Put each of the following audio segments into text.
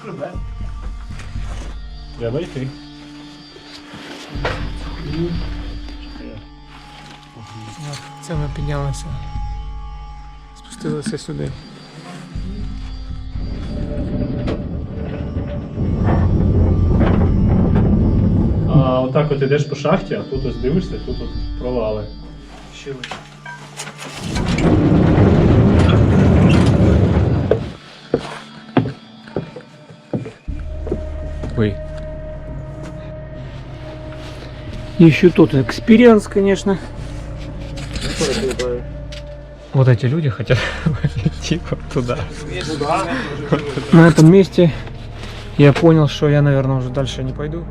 шкребе. Треба йти. Це ми піднялися. Спустилися сюди. А отак от ідеш по шахті, а тут ось дивишся, тут от провали. Щили. Ой. Еще тот экспириенс, конечно. Вот эти люди хотят идти вот туда. На этом месте я понял, что я, наверное, уже дальше не пойду.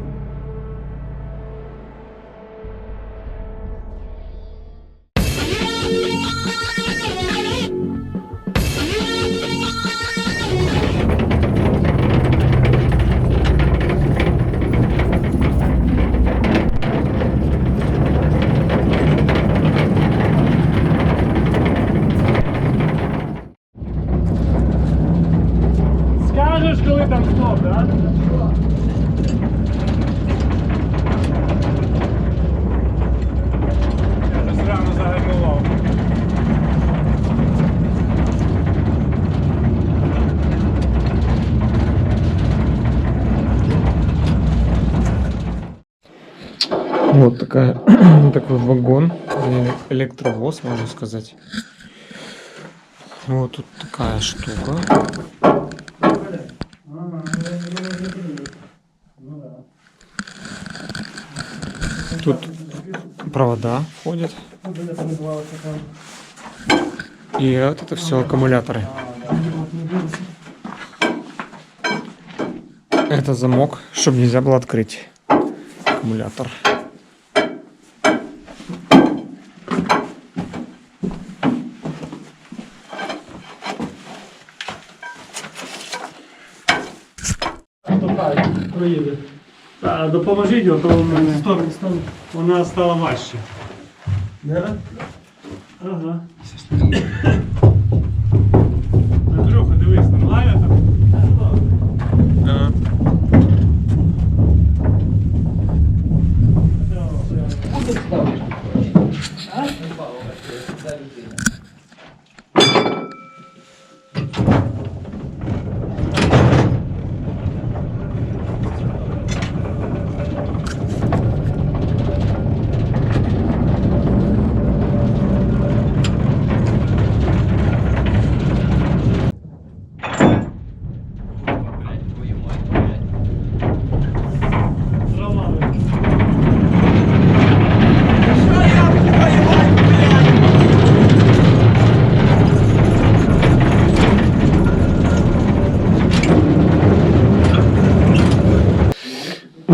Вот такая, такой вагон, электровоз, можно сказать. Вот тут такая штука. Тут провода входят. И вот это все аккумуляторы. Это замок, чтобы нельзя было открыть аккумулятор. проїде. Та, допоможіть, а то в мене вона стала важче. Ага.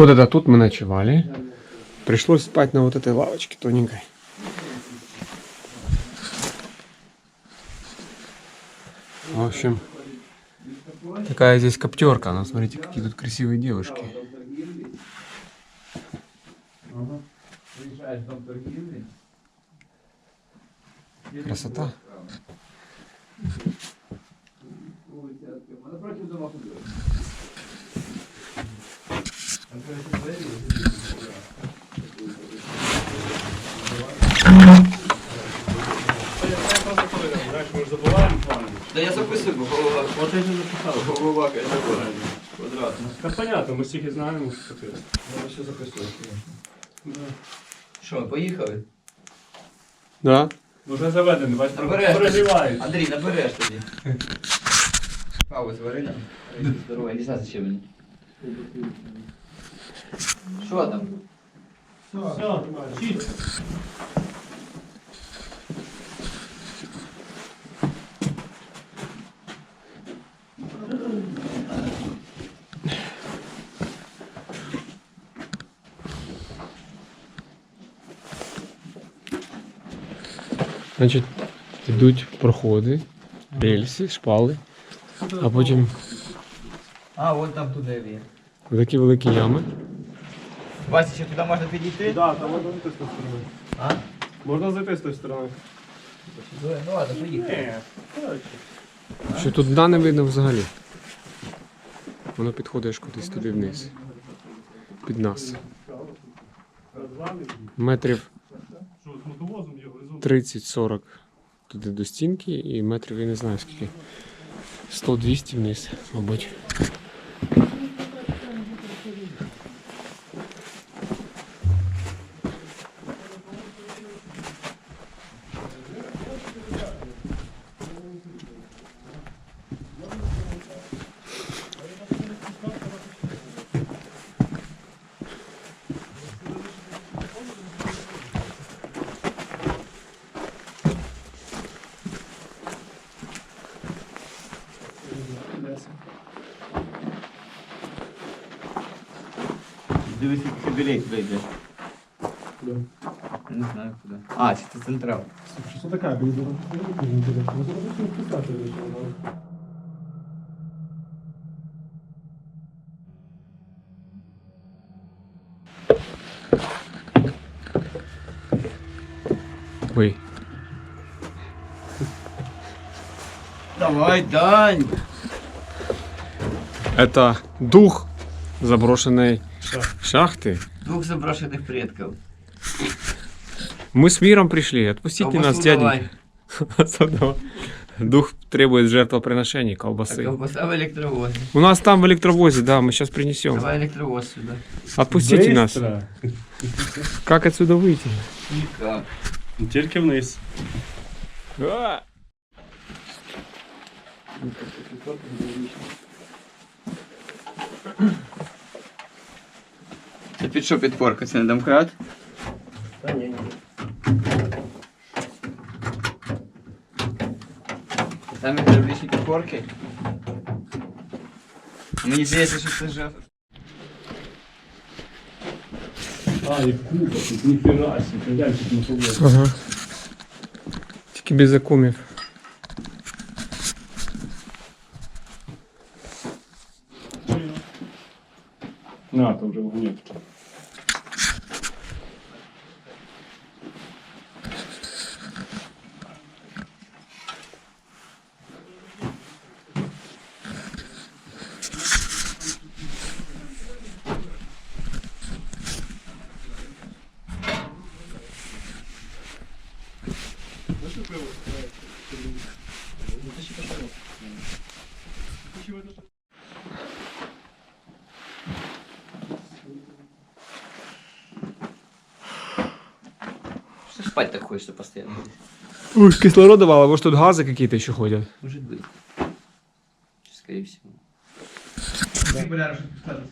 Вот это тут мы ночевали. Пришлось спать на вот этой лавочке тоненькой. В общем, такая здесь коптерка. Ну, смотрите, какие тут красивые девушки. Красота. Квадрат. Та понятно, ми всіх і знаємо. Я все записую. Що, ми поїхали? Да. Вже заведений, бачите, Набереш. переживають. Андрій, набереш тоді. Каву звари нам. Здорово, я не знаю, зачем мені. Що там? Все, чітко. Значить, йдуть проходи, рельси, шпали, а потім А, от там туди є. такі великі ями. Вася, ще туди можна підійти? Да, там можна зайти з тої сторони. А? Можна зайти з тої сторони. Ну ладно, поїхали. Що тут дна не видно взагалі. Воно підходить аж кудись туди вниз. Під нас. Метрів 30-40 туди до стінки і метрів, я не знаю скільки. 100-200 вниз, мабуть. Дивись, як білей туди йде. Не знаю куди. А, чи це централ. Що таке? Ой. Давай, Дань! Это дух заброшенной шахты. Двух заброшенных предков. Мы с миром пришли. Отпустите нас, Колбасу давай. Дух требует жертвоприношений, А колбасы. колбаса в электровозе. У нас там в электровозе, да, мы сейчас принесем. Давай электровоз сюда. Отпустите нас. Как отсюда выйти? Никак. Тільки вниз. Це під що підпорка? Це не домкрат? Та ні, ні. Там гідравлічні підпорки. Мені здається, що це жах. А, і купа, тут ніфіга себе, глянь, тут мотовоз. Ага. Тільки без закумів. На, то вже вагонетки. Спать так хочется постоянно? Ой, кислорода мало, может тут газы какие-то еще ходят. Может быть. Скорее всего. Регулярно что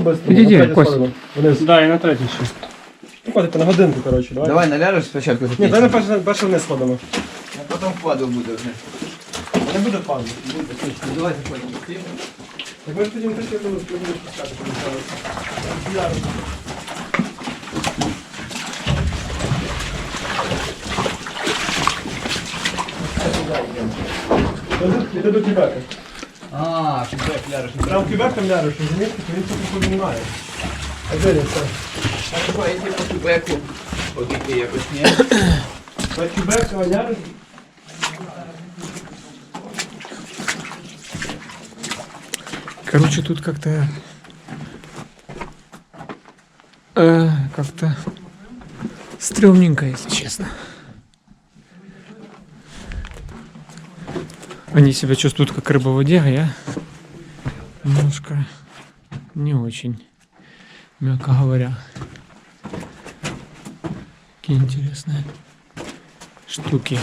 буде. Підійди, Кость. Да, і на третій ще. Ходите на годинку, коротше, давай. Давай наляжеш спочатку. Ні, давай на перше, перше вниз ходимо. А потім впаду буде вже. Не буде падати. Давай заходимо. Так ми ж тоді не прийшли до не будемо спускати. Іди до кібека. А, фідбек ляжеш. Прям кібеком ляжеш, розумієш, то він це піднімає. А де він це? А давай йти по фідбеку. Поки якось ні. По кібеку ляжеш? Короче, тут как-то... э, как-то... стрёмненько, если честно. Они себя чувствуют как рыба в воде, а я немножко не очень, мягко говоря. Какие интересные штуки.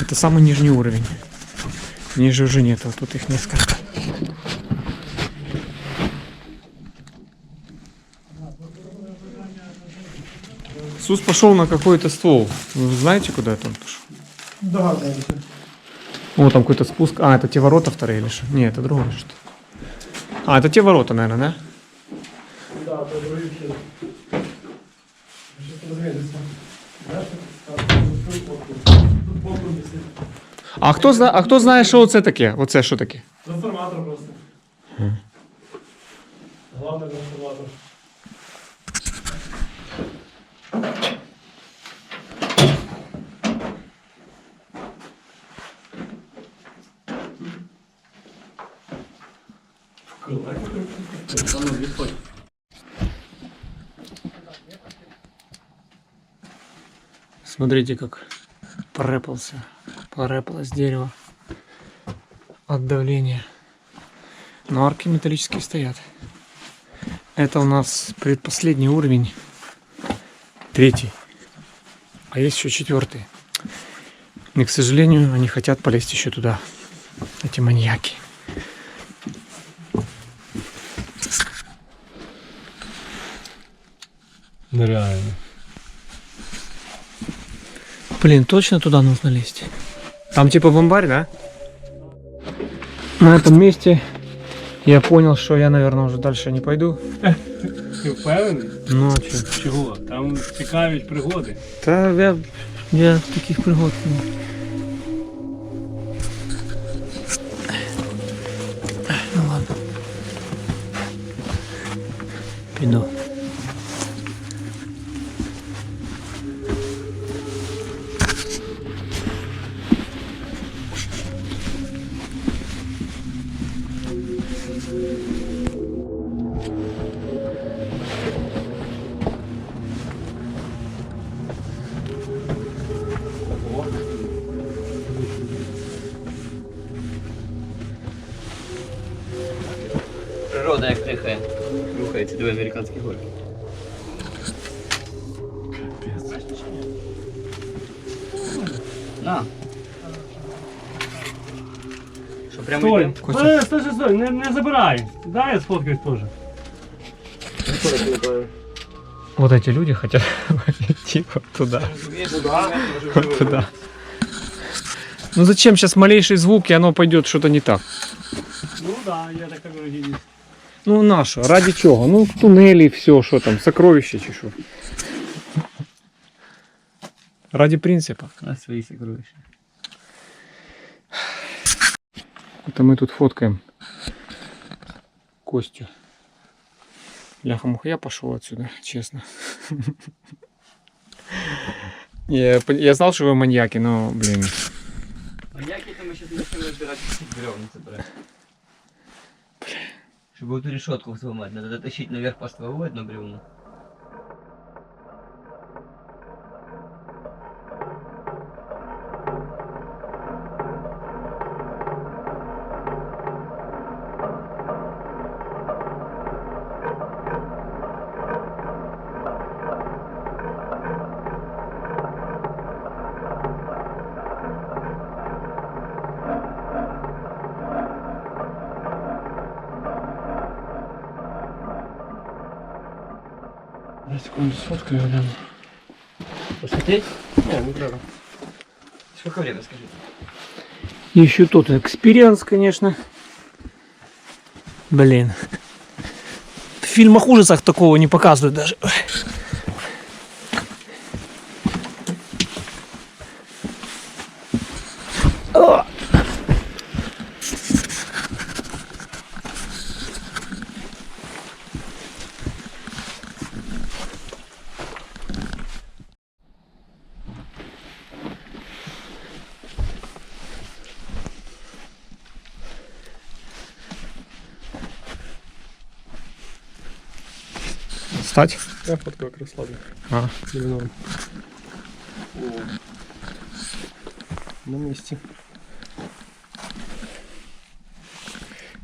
Это самый нижний уровень. Ниже уже нет, вот тут их несколько. Сус пошел на какой-то ствол. Вы знаете, куда это он пошел? Догадуємося. О, там какой-то спуск. А, это те ворота вторые или что? Не, это другое что. А, это те ворота, наверное, да? Да, А хто зна, а хто знає, що це таке? Оце що таке? Трансформатор просто. Главний трансформатор. Смотрите, как прыпался порэпался, порэпалось дерево от давления. Но арки металлические стоят. Это у нас предпоследний уровень. Третий. А есть еще четвертый. И, к сожалению, они хотят полезть еще туда. Эти маньяки. Нереально. Блин, точно туда нужно лезть. Там типа бомбарь, да? На этом месте я понял, что я, наверное, уже дальше не пойду. Ти впевнений? Ну а что? Чого? Там цікаві пригоди. Та я, я таких пригод. не- Ну ладно. Піду. Природа як дихає. Рухається дві американські горки. На. Що прямо Стой! йдемо? Стой, стой, стой, стой, не, не забирай. Дай я сфоткаюсь теж. Вот эти люди хотят идти вот туда. Вот туда. Ну зачем сейчас малейший звук, и оно пойдет что-то не так? Ну да, я так кажу, гідність. Ну наше, ради чего? Ну туннели, все, что там, сокровища чи що. Ради принципа. На свої сокровища. Это мы тут фоткаем Костю. Ляха-муха, я пошел отсюда, честно. Я, знал, что вы маньяки, но, блин. Маньяки ми зараз почнемо розбирати бревна забирати. Щоб эту решетку взломать, надо дотащить наверх по стволу одно бревно. Гляну. Посмотреть? Ні, не треба. Сколько время, скажи? Еще тот экспириенс, конечно. Блин. В фильмах ужасах такого не показывают даже. Встать? Я фоткаю як розслаблю. А. Буде норм. На місці.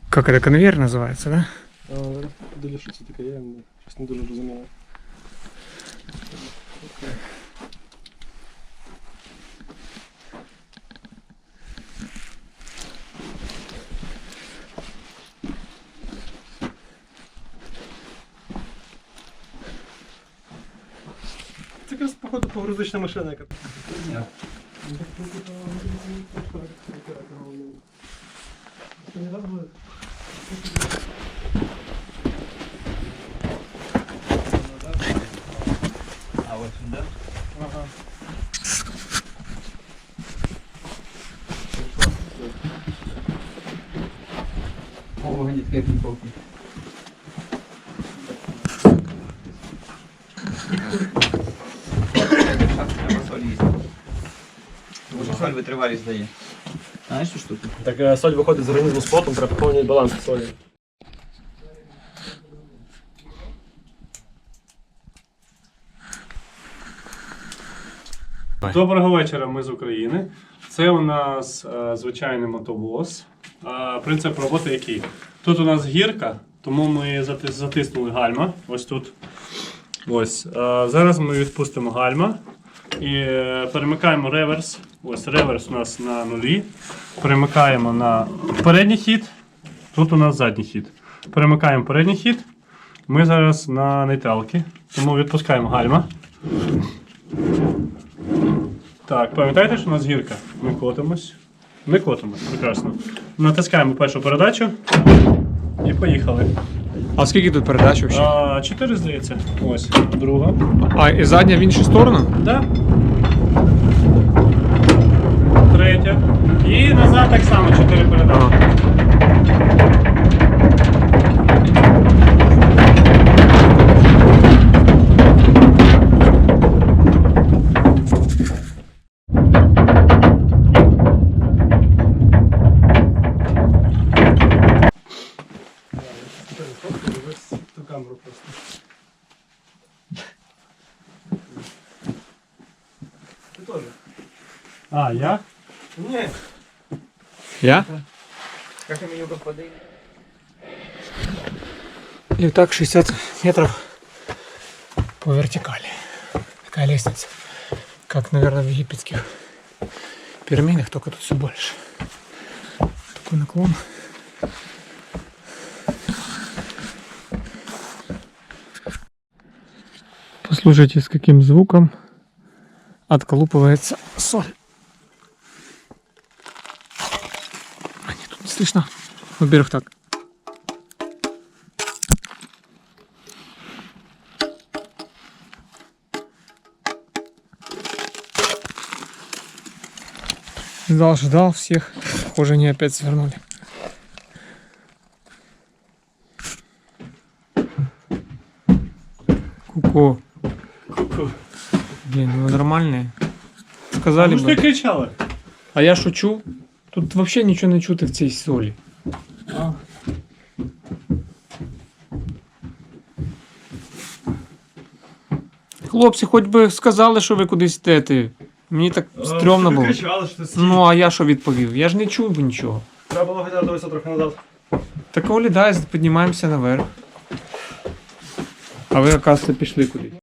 Как это конвейер называется, да? А, зараз подивлю, що це таке, я не- щось не дуже розумію. Це якраз, походу, погрузочна машина, яка. А вот сюда? О, они такая пинковка. витривалість. Тому що соль витривалість дає. Знаєш цю штуку? Так е, соль виходить з організму з потом, треба повний баланс солі. Доброго вечора, ми з України. Це у нас е, звичайний мотовоз. Е, принцип роботи який? Тут у нас гірка, тому ми затиснули гальма. Ось тут. Ось. Е, зараз ми відпустимо гальма і е, перемикаємо реверс. Ось реверс у нас на нулі. Перемикаємо на передній хід. Тут у нас задній хід. Перемикаємо передній хід. Ми зараз на нейтралки, тому відпускаємо гальма. Так, пам'ятаєте, що у нас гірка? Ми котимось. Ми котимось, прекрасно. Натискаємо першу передачу і поїхали. А скільки тут передач взагалі? А, чотири, здається. Ось, друга. А, і задня в іншу сторону? Да. Третя. І назад так само чотири передачі. Ага. Я? Как меню господин? И так 60 метров по вертикали. Такая лестница. Как, наверное, в египетских пирамидах, только тут все больше. Такой наклон. Послушайте, с каким звуком отколупывается соль. А нет, тут не слышно. Во-первых, так. Ждал, ждал всех. Похоже, они опять свернули. Ку-ку. Блин, ну вы нормальные. Сказали не бы. кричали. А я шучу. Тут вообще нічого не чути в цій солі. А. Хлопці, хоч би сказали, що ви кудись йдете. Мені так стрьомно було. кричали, що ти. Ну, а я що відповів? Я ж не чув нічого. Треба було хоча дивитися трохи назад. Так оглядай, піднімаємося наверх. А ви, оказывается, пішли кудись.